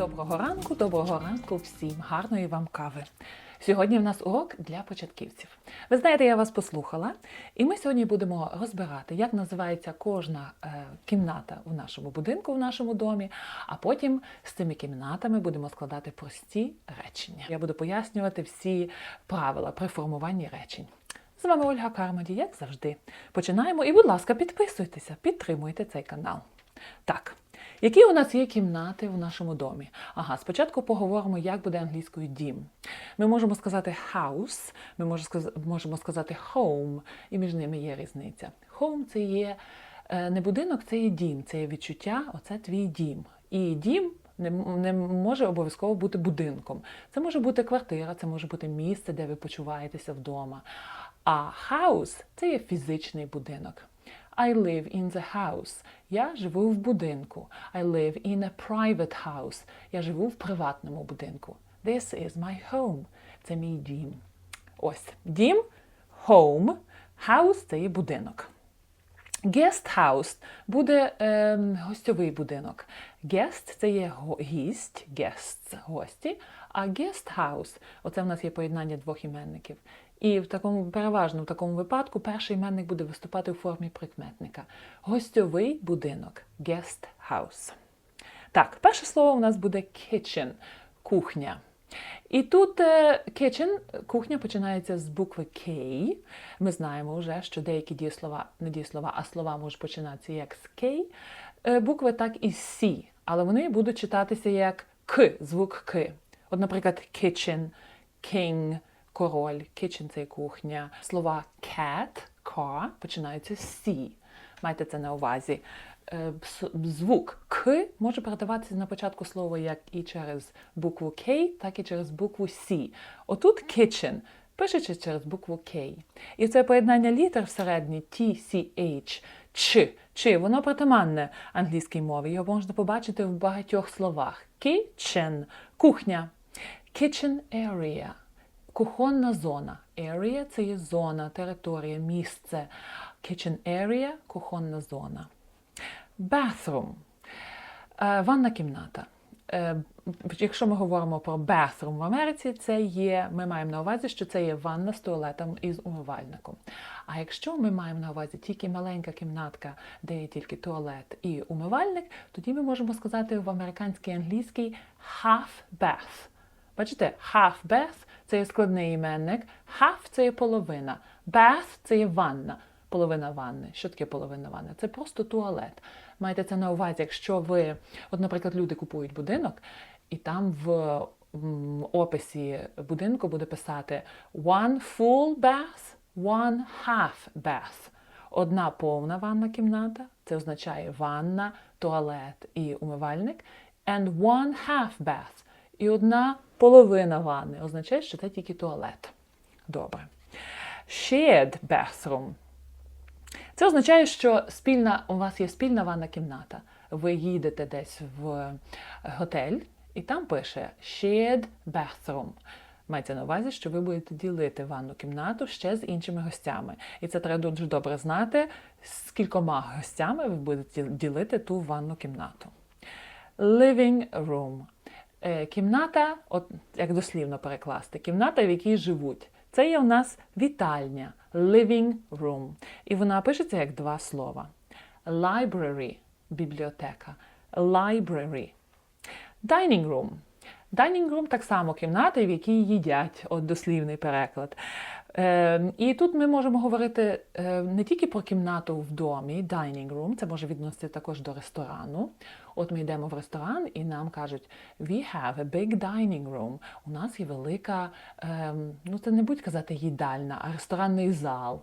Доброго ранку, доброго ранку всім, гарної вам кави. Сьогодні в нас урок для початківців. Ви знаєте, я вас послухала, і ми сьогодні будемо розбирати, як називається кожна е, кімната в нашому будинку, в нашому домі, а потім з цими кімнатами будемо складати прості речення. Я буду пояснювати всі правила при формуванні речень. З вами Ольга Кармоді, як завжди. Починаємо і, будь ласка, підписуйтеся, підтримуйте цей канал. Так, які у нас є кімнати в нашому домі? Ага, спочатку поговоримо, як буде англійською дім. Ми можемо сказати house, ми можемо сказати home, і між ними є різниця. Home це є е, не будинок, це є дім, це є відчуття, оце твій дім. І дім не, не може обов'язково бути будинком. Це може бути квартира, це може бути місце, де ви почуваєтеся вдома. А house – це є фізичний будинок. I live in the house. Я живу в будинку. I live in a private house. Я живу в приватному будинку. This is my home. Це мій дім. Ось дім, home, house це є будинок. Guest house буде ем, гостьовий будинок. Guest – це є гість, guests – гості, а guest house – оце в нас є поєднання двох іменників. І в такому переважно в такому випадку перший іменник буде виступати у формі прикметника. Гостьовий будинок guest house. Так, перше слово у нас буде kitchen кухня. І тут е, kitchen, кухня починається з букви K. Ми знаємо вже, що деякі дієслова, не дієслова, а слова можуть починатися як з K, е, букви так і з C, але вони будуть читатися як К, звук К. От, наприклад, kitchen, king, король, kitchen це кухня. Слова cat, car починаються з C. Майте це на увазі. Е, Звук К може передаватися на початку слова як і через букву K, так і через букву C. Отут kitchen пишеться через букву K. І це поєднання літер всередині T, C, H, Ч, Ч, воно притаманне англійській мові. Його можна побачити в багатьох словах. Kitchen – кухня. Kitchen area – кухонна зона. Area – це є зона, територія, місце. Kitchen area – кухонна зона. Bathroom Е, Ванна кімната. Е, Якщо ми говоримо про bathroom в Америці, це є, ми маємо на увазі, що це є ванна з туалетом і з умивальником. А якщо ми маємо на увазі тільки маленька кімнатка, де є тільки туалет і умивальник, тоді ми можемо сказати в американській англійській half bath. Бачите, half bath це є складний іменник, half це є половина, bath це є ванна. Половина ванни. Що таке половина ванни? Це просто туалет. Майте це на увазі, якщо ви, от, наприклад, люди купують будинок, і там в описі будинку буде писати one full bath, one half bath. Одна повна ванна кімната, це означає ванна, туалет і умивальник, and one half bath. І одна половина ванни означає, що це тільки туалет. Добре. Shared bathroom. Це означає, що спільна, у вас є спільна ванна кімната. Ви їдете десь в готель, і там пише shared bathroom. Мається на увазі, що ви будете ділити ванну кімнату ще з іншими гостями. І це треба дуже добре знати, з кількома гостями ви будете ділити ту ванну кімнату. Living room. Е, Кімната, от як дослівно перекласти, кімната, в якій живуть. Це є у нас вітальня, living room. І вона пишеться як два слова. Library бібліотека. Library. Dining room. Dining room так само кімната, в якій їдять, от дослівний переклад. Е, і тут ми можемо говорити е, не тільки про кімнату в домі, dining room, це може відносити також до ресторану. От ми йдемо в ресторан і нам кажуть, we have a big dining room. У нас є велика, е, ну це не будь казати їдальна, а ресторанний зал.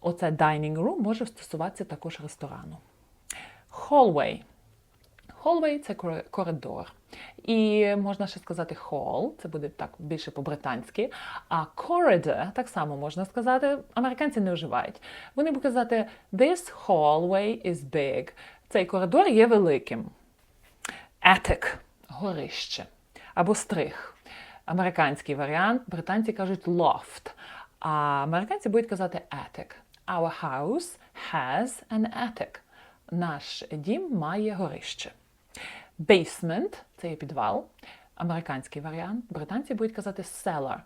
Оце dining room може стосуватися також ресторану. Hallway. Hallway – це коридор. І можна ще сказати hall, це буде так більше по-британськи. А corridor так само можна сказати, американці не вживають. Вони будуть казати this hallway is big. Цей коридор є великим. Attic – горище або стрих. Американський варіант, британці кажуть loft, а американці будуть казати attic. Our house has an attic. Наш дім має горище. Basement це є підвал, американський варіант. Британці будуть казати cellar.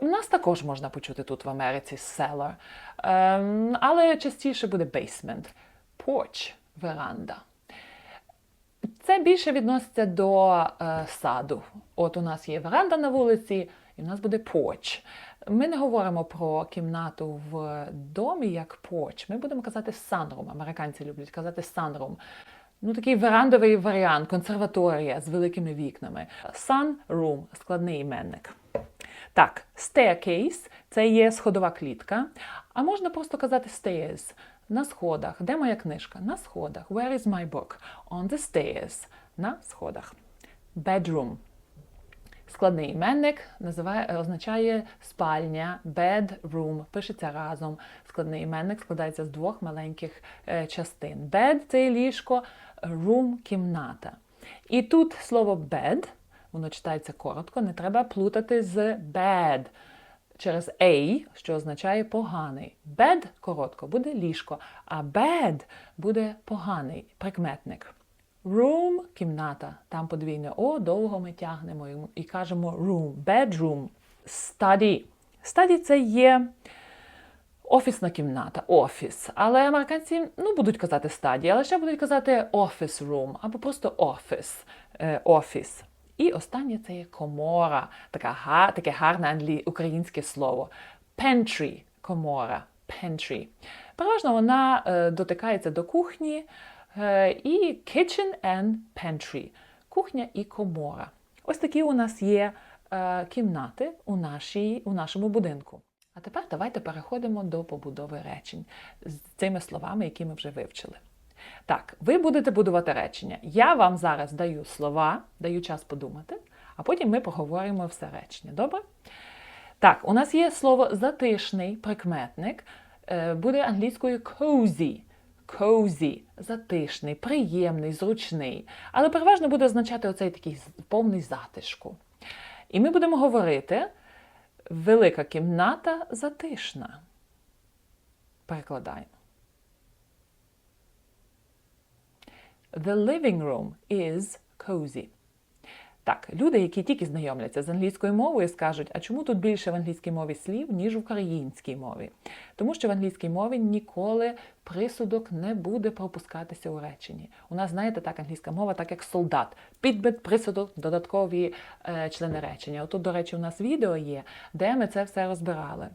У нас також можна почути тут в Америці cellar, ем, але частіше буде basement. Porch – веранда. Це більше відноситься до е, саду. От у нас є веранда на вулиці, і в нас буде porch. Ми не говоримо про кімнату в домі як porch. Ми будемо казати sunroom. Американці люблять казати sunroom. Ну, такий верандовий варіант, консерваторія з великими вікнами. Sunroom – складний іменник. Так, staircase – це є сходова клітка. А можна просто казати stairs – на сходах. Де моя книжка? На сходах. Where is my book? On the stairs. На сходах. Bedroom. Складний іменник називає, означає спальня, bedroom, пишеться разом. Складний іменник складається з двох маленьких е, частин. Bed – це ліжко, room – кімната. І тут слово bed, воно читається коротко, не треба плутати з bad через a, що означає поганий. Bed коротко буде ліжко, а bad буде поганий прикметник. Room кімната. Там подвійне О, довго ми тягнемо і кажемо room, bedroom. Study. Study це є офісна кімната, офіс. Але американці ну, будуть казати study, але ще будуть казати office room або просто office, е, офіс. І останнє це є комора, така, таке гарне англі... українське слово. Pantry – комора. Pantry. Переважно вона е, дотикається до кухні е, і kitchen and pantry. Кухня і комора. Ось такі у нас є е, кімнати у, нашій, у нашому будинку. А тепер давайте переходимо до побудови речень з цими словами, які ми вже вивчили. Так, ви будете будувати речення. Я вам зараз даю слова, даю час подумати, а потім ми поговоримо все речення. Добре? Так, у нас є слово затишний прикметник, е, буде англійською cozy. Cozy – затишний, приємний, зручний. Але переважно буде означати оцей такий повний затишку. І ми будемо говорити велика кімната затишна. Перекладаємо. The living room is cozy. Так, люди, які тільки знайомляться з англійською мовою, скажуть, а чому тут більше в англійській мові слів, ніж в українській мові? Тому що в англійській мові ніколи присудок не буде пропускатися у реченні. У нас, знаєте, так, англійська мова, так як солдат. Підбит, присудок, додаткові е, члени речення. Отут, до речі, у нас відео є, де ми це все розбирали.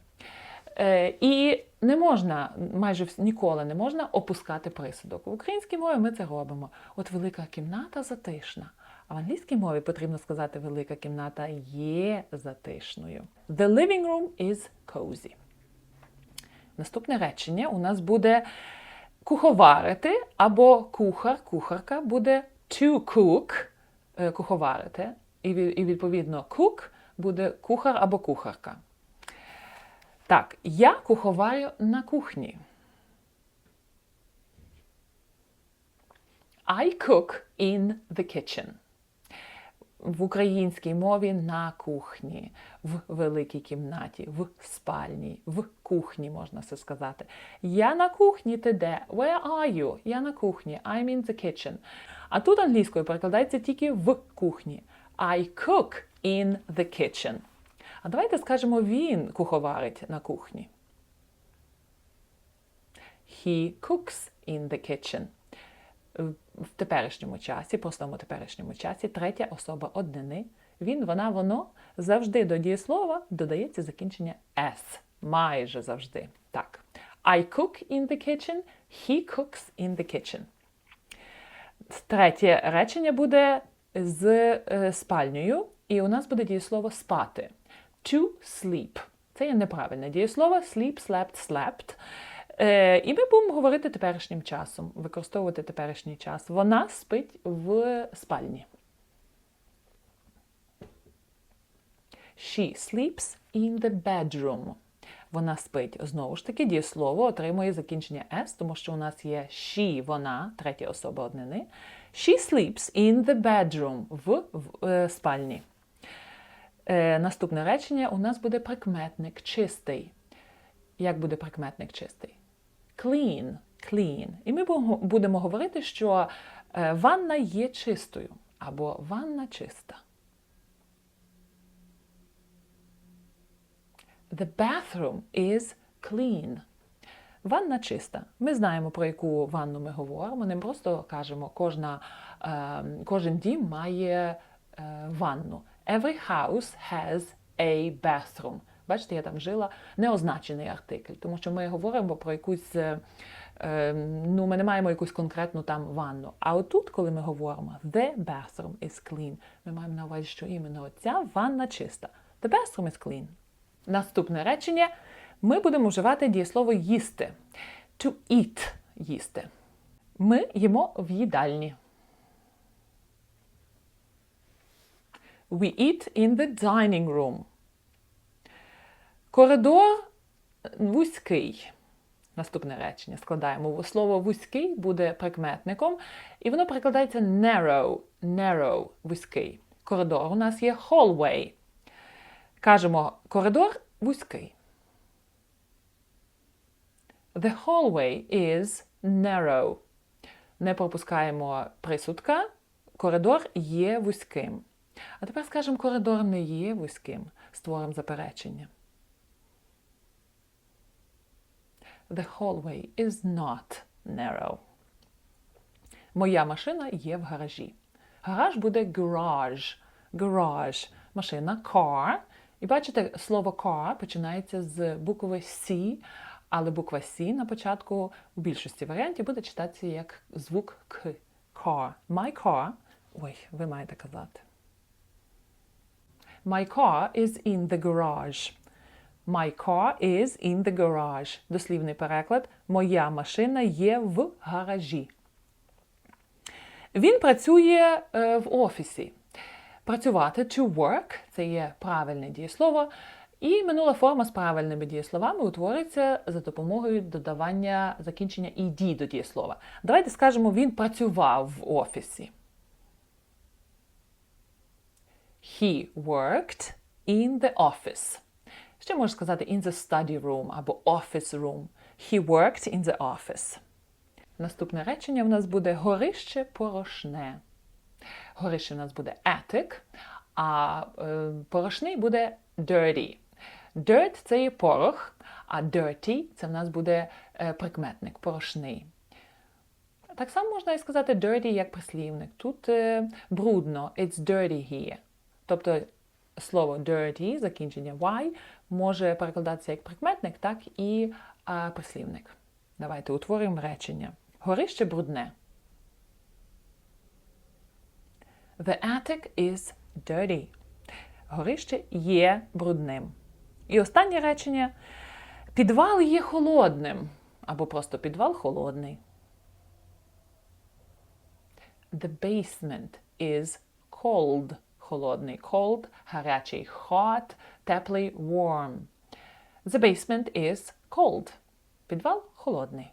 Е, і не можна, майже ніколи не можна опускати присудок. В українській мові ми це робимо. От велика кімната затишна. В англійській мові потрібно сказати велика кімната є затишною. The living room is cozy. Наступне речення у нас буде куховарити або кухар, кухарка буде to cook, е, куховарити. І відповідно cook буде кухар або кухарка. Так, я куховарю на кухні. I cook in the kitchen. В українській мові на кухні, в великій кімнаті, в спальні, в кухні, можна це сказати. Я на кухні ти де? Where are you? Я на кухні. I'm in the kitchen. А тут англійською перекладається тільки в кухні. I cook in the kitchen. А давайте скажемо, він куховарить на кухні. He cooks in the kitchen. В теперішньому часі, простому теперішньому часі, третя особа однини. Він, вона, воно завжди до дієслова додається закінчення S. Майже завжди. Так. I cook in the kitchen. He cooks in the kitchen. Третє речення буде з е, спальнею, і у нас буде дієслово спати to sleep. Це є неправильне дієслово sleep, slept, slept. Е, І ми будемо говорити теперішнім часом, використовувати теперішній час. Вона спить в спальні. She sleeps in the bedroom. Вона спить. Знову ж таки, дієслово отримує закінчення S, тому що у нас є she, вона, третя особа однини. She sleeps in the bedroom в, в е, спальні. Е, Наступне речення у нас буде прикметник чистий. Як буде прикметник чистий? Clean. clean. І ми будемо говорити, що Е, Ванна є чистою або ванна чиста. The bathroom is clean. Ванна чиста. Ми знаємо, про яку ванну ми говоримо. Не просто кажемо, кожна, е, кожен дім має е, ванну. Every house has a bathroom. Бачите, я там жила неозначений артикль, тому що ми говоримо про якусь, е, е, ну, ми не маємо якусь конкретну там ванну. А отут, коли ми говоримо the bathroom is clean, ми маємо на увазі, що іменно ця ванна чиста. The bathroom is clean. Наступне речення ми будемо вживати дієслово їсти. To eat їсти. Ми їмо в їдальні. We eat in the dining room. Коридор вузький. Наступне речення складаємо. Слово вузький буде прикметником, і воно перекладається narrow, narrow, вузький. Коридор у нас є hallway. Кажемо, коридор вузький. The hallway is narrow. Не пропускаємо присудка. Коридор є вузьким. А тепер скажемо, коридор не є вузьким. Створимо заперечення. The hallway is not narrow. Моя машина є в гаражі. Гараж буде garage. Garage. Машина car. І бачите, слово car починається з букви C, але буква C на початку в більшості варіантів буде читатися як звук К. Car. My car. Ой, ви маєте казати. My car is in the garage. My car is in the garage. Дослівний переклад. Моя машина є в гаражі. Він працює е, в офісі. Працювати to work це є правильне дієслово. І минула форма з правильними дієсловами утворюється за допомогою додавання закінчення «ed» до дієслова. Давайте скажемо, він працював в офісі. He worked in the office. Ще можна сказати in the study room або office room. He worked in the office. Наступне речення в нас буде горище порошне. Горище в нас буде attic, а е, порошний буде dirty. Dirt – це є порох, а dirty – це в нас буде е, прикметник, порошний. Так само можна і сказати dirty як прислівник. Тут е, брудно, it's dirty here. Тобто слово dirty, закінчення y, може перекладатися як прикметник, так і е, прислівник. Давайте утворюємо речення. Горище брудне. The attic is dirty. Горище є брудним. І останнє речення. Підвал є холодним. Або просто підвал холодний. The basement is cold. Холодний. Cold – гарячий. Hot – теплий. Warm. The basement is cold. Підвал холодний.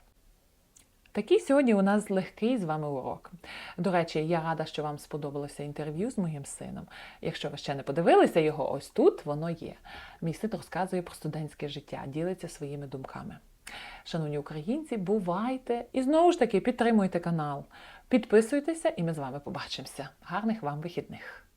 Такий сьогодні у нас легкий з вами урок. До речі, я рада, що вам сподобалося інтерв'ю з моїм сином. Якщо ви ще не подивилися його, ось тут воно є. Мій син розказує про студентське життя, ділиться своїми думками. Шановні українці, бувайте і знову ж таки підтримуйте канал. Підписуйтеся, і ми з вами побачимося. Гарних вам вихідних!